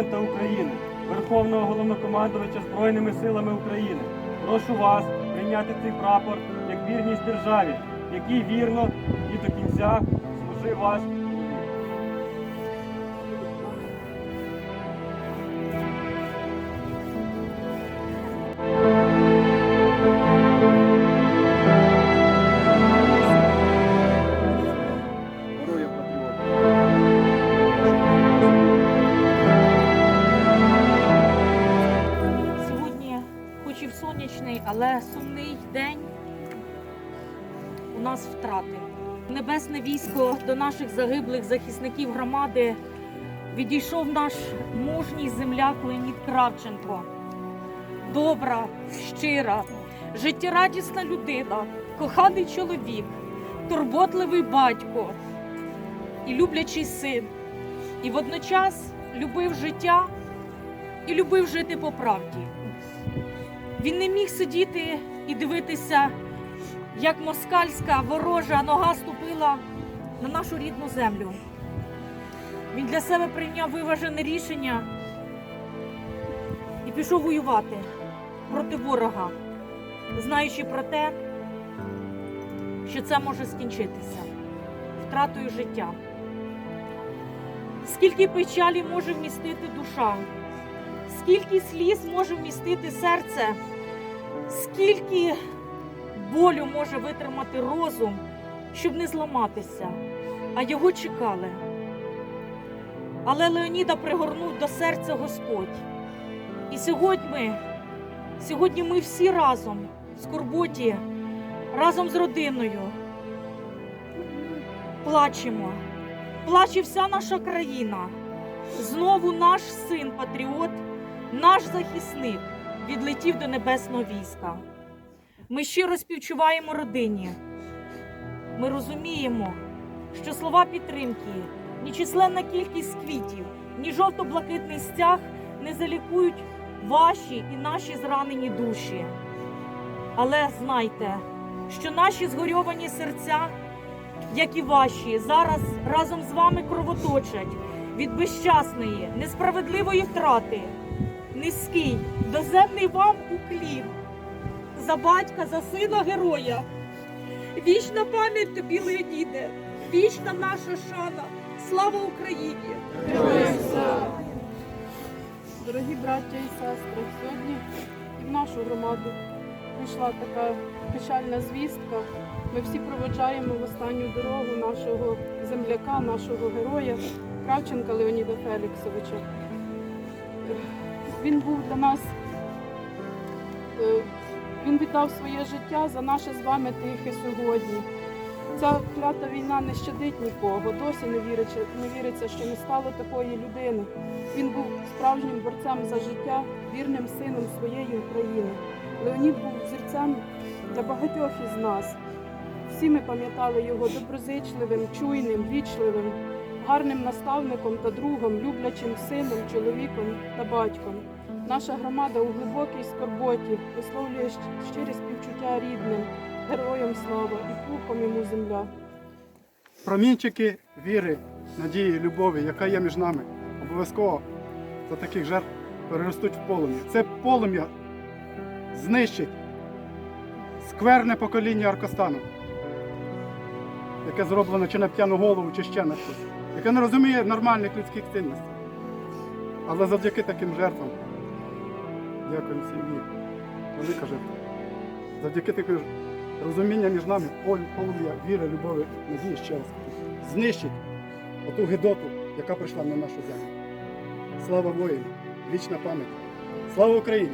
Президента України, Верховного Головнокомандувача Збройними силами України. Прошу вас прийняти цей прапор як вірність державі, який вірно і до кінця служив вас. Але сумний день, у нас втрати. Небесне військо до наших загиблих захисників громади відійшов наш мужній земляк Леонід Кравченко. Добра, щира, життєрадісна людина, коханий чоловік, турботливий батько і люблячий син. І водночас любив життя і любив жити по правді. Він не міг сидіти і дивитися, як москальська ворожа нога ступила на нашу рідну землю. Він для себе прийняв виважене рішення і пішов воювати проти ворога, знаючи про те, що це може скінчитися втратою життя. Скільки печалі може вмістити душа, скільки сліз може вмістити серце, скільки болю може витримати розум, щоб не зламатися, а його чекали. Але Леоніда пригорнув до серця Господь. І сьогодні сьогодні ми всі разом в скорботі, разом з родиною плачемо. Плаче вся наша країна. Знову наш син патріот, наш захисник відлетів до небесного війська. Ми щиро співчуваємо родині. Ми розуміємо, що слова підтримки, ні численна кількість квітів, ні жовто-блакитний стяг не залікують ваші і наші зранені душі. Але знайте, що наші згорьовані серця, як і ваші, зараз разом з вами кровоточать від безчасної, несправедливої втрати. Низький, доземний вам уклін за батька, за сина героя. Вічна пам'ять тобі, Леоніде, вічна наша шана. Слава Україні! Дорогі браття і сестри, сьогодні і в нашу громаду прийшла така печальна звістка. Ми всі проводжаємо в останню дорогу нашого земляка, нашого героя Кравченка Леоніда Феліксовича. Він був для нас, е, він віддав своє життя за наше з вами тихе сьогодні. Ця клята війна не щадить нікого, досі не віриться, не віриться, що не стало такої людини. Він був справжнім борцем за життя, вірним сином своєї України. Леонід був взірцем для багатьох із нас. Всі ми пам'ятали його доброзичливим, чуйним, вічливим, гарним наставником та другом, люблячим сином, чоловіком та батьком. Наша громада у глибокій скорботі висловлює щирі співчуття рідним, героям слава і пухом йому земля. Промінчики віри, надії, любові, яка є між нами, обов'язково за таких жертв переростуть в полум'я. Це полум'я знищить скверне покоління Аркостану, яке зроблено чи на п'яну голову, чи ще на щось, яке не розуміє нормальних людських цінностей. Але завдяки таким жертвам, дякую сім'ї, велика жертва. Завдяки таким розуміння між нами пол- полум'я віри, любові, надії ще раз знищить оту гидоту, яка прийшла на нашу землю. Слава воїну, вічна пам'ять. Слава Україні!